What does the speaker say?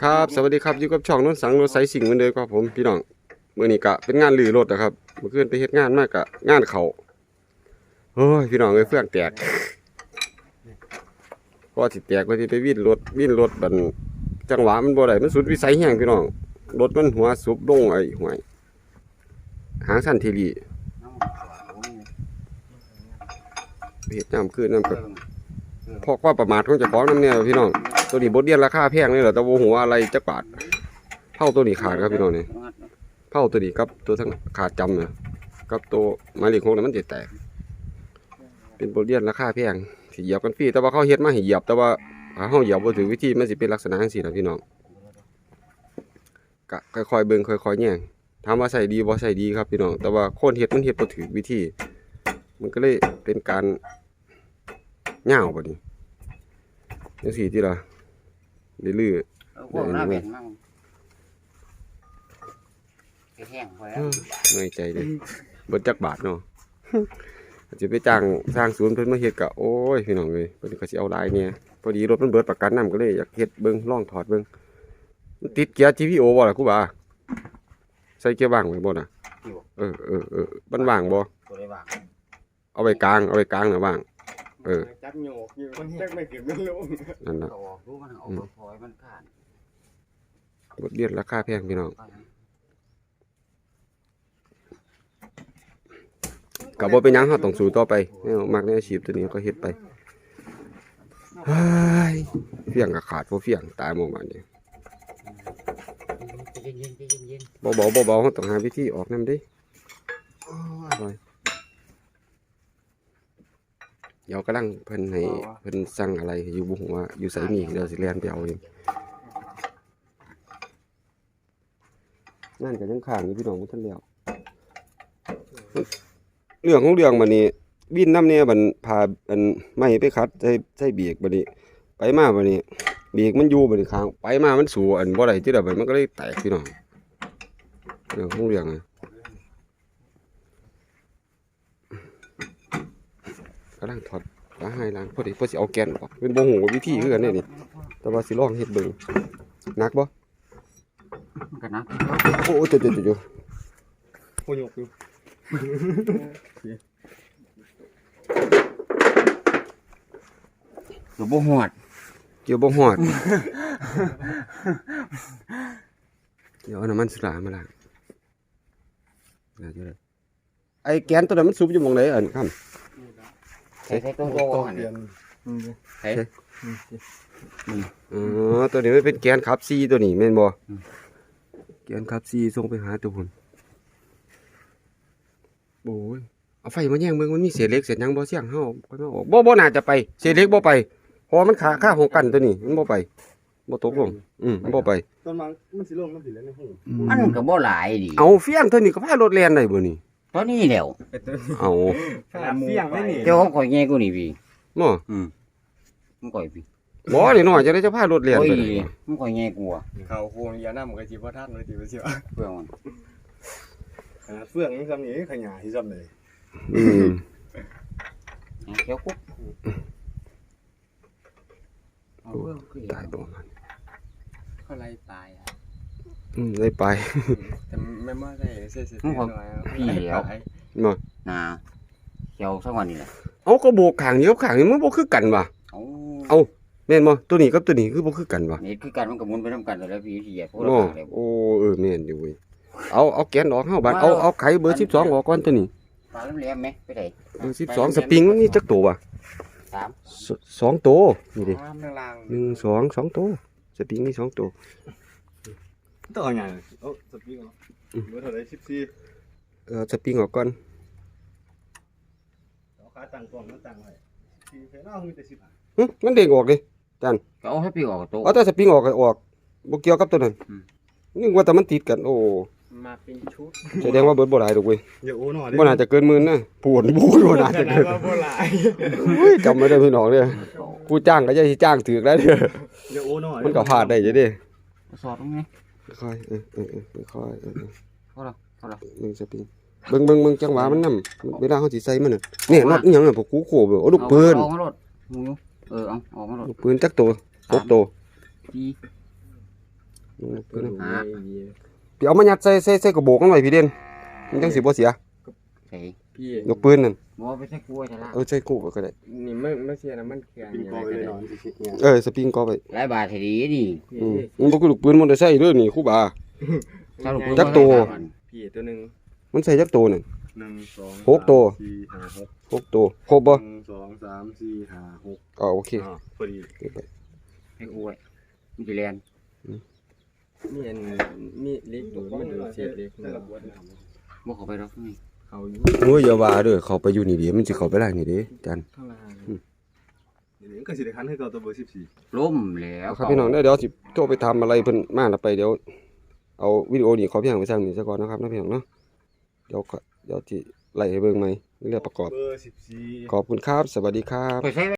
ครับสวัสดีครับอยู่กับช่องนนสังรถไซสิ่งเหมือนเดิมครับผมพี่น้องเมื้อนี้กะเป็นงานลือรถนะครับเมื่อคืนไปเฮ็ดงานมากกะงานเขาโอ้ยพี่น้องเอ้ยเฟื่องแตกก็สิแตกก็สิไปวิ่นรถวิ่นรถบันจังหวะมันบ่ได้มันสุดวิสัยแห้งพี่น้องรถมันหัวสุบลงไอ้ห่วยหางสั้นทีรีเฮ็ดน้ำคืนน้ำกับพอกว่าประมาทของเจ้าของน้ำเนี่ยพี่น้อง ตัวนี้บดเดียนราคาแพงเลยเหรอแต่ว่าหัวอะไรจักบาทเท่าตัวนี้ขาดครับพี่น้องนี่เท่าตัวนี้กับตัวทั้งขาดจำเนี่ยกับตัวไม้เหล็กหกนั้นมันจะแตก เป็นบดเดียนราคาแพงสิเหยียบกันฟรีแต่ว่าเขาเฮ็ดมาให้เหยียบแต่ว่าถ้าเขาเหยียบบ่ถือวิธีมันสิเป็นลักษณะจังซี่นะพี่น้องก็ค่อยๆเบิ่งค่อยๆแย่งถามว่าใส่ดีบ่ใส่ดีครับพี่น้องแต่ว่าคนเฮ็ดมันเฮ็ดบ่ถือวิธี มันก็เลยเป็นการย่าวบัดนี้จังซี่ติล่ะ ลื่อเอาพวกหน้าเบ็ดมั่งไปแห้งไปแล้วๆเหนื่อยใจเลยเบิดจักบาทเนาะ อาจจะไปจ้างสร้างศูนย์เพิ่นมาเฮ็ดกะโอ้ยพี่น้องเอ้ยเพิ่นก็สิเอาหลายเนี่ยพอดีรถมันเบิดประกันนํก็เลยอยากเฮ็ดเบิ่งลองถอดเบิ่งมันติดเกียร์ GPO บ่ล่ะครูบาใส่เกียร์ว่างไว้บ่น่ะเออเออเออมันว่างบ่ตัวได้บ้างเอาไว้กลางเอาไว้กลางน่ะว่าง เออ จับโยกอยู่มันจักไม่ขึ้นไม่ลงนั่นน่ะเขาออกรู้มันออกมาพอยมันขาดบทเรียนราคาแพงพี่น้องก็บ่เป็นหยังเฮาต้องสู้ต่อไปแนวมักในอาชีพตัวนี้ก็เฮ็ดไปเฮ้ยเฟียงก็ขาดบ่เฟียงตายหมู่บ้านนี้ใจเย็นๆใจเย็นเบาๆเบาๆเราต้องหาวิธีออกนำดิเดี๋ยวกำลังเพิ่นให้เพิ่นสั่งอะไรอยู่บ่ฮู้ว่าอยู่ไสมีเดี๋ยวสิแล่นไปเอาเองนั่นก็ยังข้างอยู่พี่น้องบ่ทันแล้วเรื่องของเรื่องบัดนี้วินน้ำเนี่ยบัดพาอันไม้ไปคัดใส่ใส่เบียกบัดนี้ ไปมาบัดนี้ เบียกมันอยู่บัดนี้ข้างไปมามันสู่อันบ่ได้จิดอะบัดมันก็เลยแตกพี่น้องเรื่องของเรื่องอะ กำลังถอดล้างให้ล้างพอดีพอสิเอาแกนออกเป็นบ่ฮู้ว่าวิธีคือกันเนี่ยนี่ แต่ว่าสิลองเฮ็ดเบิ่งหนักบ่ๆมันก็นักโอ้เจ๊ๆโยกอยู่ตัวบ่หอดๆเกี่ยวบ่ฮอดเกี่ยวเอาน้ำมันสุรามาล้างล้างอยู่เลยไอ้แกนตัวนั้นมันซุบอยู่หม่องไหนอันครับ ใส่ใส่ตัวโตโตหันเปลี่ยนใส่อ๋อตัวนี้มันเป็นแกนขับซีตัวนี้แม่นบ่แกนขับซีส่งไปหาตัวหุ่นโอ้ยเอาไฟมาแย่งเบิ่งมันมีเศษเล็กเศษยังบ่เสี่ยงเฮาค่อยมาออกบ่บ่น่าจะไปเศษเล็กบ่ไปเพราะว่ามันขาค่าของกันตัวนี้มันบ่ไปบ่ตกลงอืมมันบ่ไปต้นมังมันสิลงน้ำสิแล้วในหูมันก็บ่หลายดิเอาเฟี้ยงตัวนี้ก็พารถแล่นได้บ่นี่ ตอนนี้แล้วเอาขนาดเฟี้ยงได้นี่เจ้าของข่อยแง่กูนี่พี่บ่มันข่อยพี่บ่นี่น้อยจะได้จะพารถแล่นโอ้ยไปได้มันข่อยแง่กูอะเขาโคงยาน้ำกับจีบทัดเลยจีบเสียวเพื่อนมันขนาดเฟื่องนี่ซ้ำนี่ขยายซ้ำเลยอืมเจ้ากุ๊กเอาเรื่องคือตายบ่มันเขาไล่ตายอะ อืมได้ไปแต่ไม่มาได้เสียเสียหน่อยพี่แล้วบ่นะเจ้าสักวันนี้แหละเอาก็โบกข้างเดียวข้างนี้มันบ่คือกันว่ะเอาเอาแม่นบ่ตัวนี้กับตัวนี้คือบ่คือกันวะนี่คือการมันกับมุนไปน้ำกันแล้วพี่ที่เหยียบพวกเราโอ้ต่างเลยโอ้เออแม่นอยู่เว้ยเอาเอาแกนออกเฮาบัดเอาเอาไขเบอร์12ออกก่อนตัวนี้ปลาล้ำเลี้ยมไหมไปไหนเบอร์12สปริงมันมีจักตัววะสามสสองตัวนี่ดิข้างล่างหนึ่งสองสองตัวสปริงมีสองตัว ต่อไงโอ้สปีกเหรอเบอร์เท่าไรสิบสี่เออสปริงออกก่อนเอาขาตั้งกล้องแล้วตั้งไว้สี่เพลน่ามีแต่สิบห้าหึมันเด้งออกดิก็เอาให้พี่ออกโตเอาแต่สปริงออกก็ออกบ่เกี่ยวกับตัวนั้นอืม นึกว่าแต่มันติดกัน โอ้มาเป็นชุดแสดงว่าเบิดบ่หลายดอกเว้ยอย่าโอ้หน่อยบ่น่าจะเกินหมื่นนะปวดบูดบ่น่าจะขนาเกิดนว่าโบราณเฮ้ยจำไม่ได้พี่น้องเด้อกูจ้างก็จะสิจ้างถูกแล้วเด้ออย่าโอ้หน่อยมันก็พลาดได้อยู่เด้สอดตรงนี้ ค่อยๆเออเออเออค่อยๆเออเออเขาละเขาละเบิ่งสปริงเบิ่งเบิ่งเบิ่งจังหวะมันนำเวลาเฮาสิใส่มันน่ะเนี่ยน็อตอีหยังน่ะพวกกูโคบ่เอาลูกปืนเอามาโลดหมูเออเอาออกมาโลดลูกปืนจักตัวหกตัวจีลูกปืนหาไปเอามายัดใส่ใส่ใส่กระโบอกกันไว้พี่เด่นมันจังสิบ่เสียใส่พี่ลูกปืนนั่น บ่ไปใส่กลัวจะละเออใส่กูก็ได้ นี่ไม่ไม่เสียนะมันแข็งปิงอย่างปอไรไปก็เลยได้นอนสิเนี่ยเออสปริงก็ไปหลายบาทให้ดีดีอืมมันบ่คือลูกปืนมอเตอร์ไซค์เด้อนี่ครูบาถ้าลูกปืนจักตัวพี่ตัวหนึ่งมันใส่จักตัวนั่นหนึ่งสองหกตัวสามสี่ห้าหกหกตัวครบบ่หนึ่งสองสามสี่ห้าหกอ๋อโอเคอ่าพอดีเก็บไปให้กูไว้มันสิแลนมีอันมีเล็กดูดมันดูดเศษเล็กได้ระบวดน้บ่เข้าไปดอกนี่ เขาอยู่โอ้ยอย่าว่าเด้อเข้าไปอยู่นี่เดิมันสิเข้าไปได้นี่เด้จัน ข้างล่างำเดี๋ยวนี้ก็สิได้คันให้เก่าตัวเบอร์สิบสี่ล้มแล้วครับพี่น้องเด้อเดี๋ยวสิโทรไปทำอะไรเพิ่นมาแล้วไปเดี๋ยว เอาวิดีโอนี้ขอเพียงไปสร้างนี่ซะก่อนนะครับนะพี่น้องเนาะเดี๋ยวก็เดี๋ยวสิไล่ให้เบิ่งใหม่เรื่องประกอบเบอร์สิบสี่ ขอบคุณครับ สวัสดีครับ ไปใส่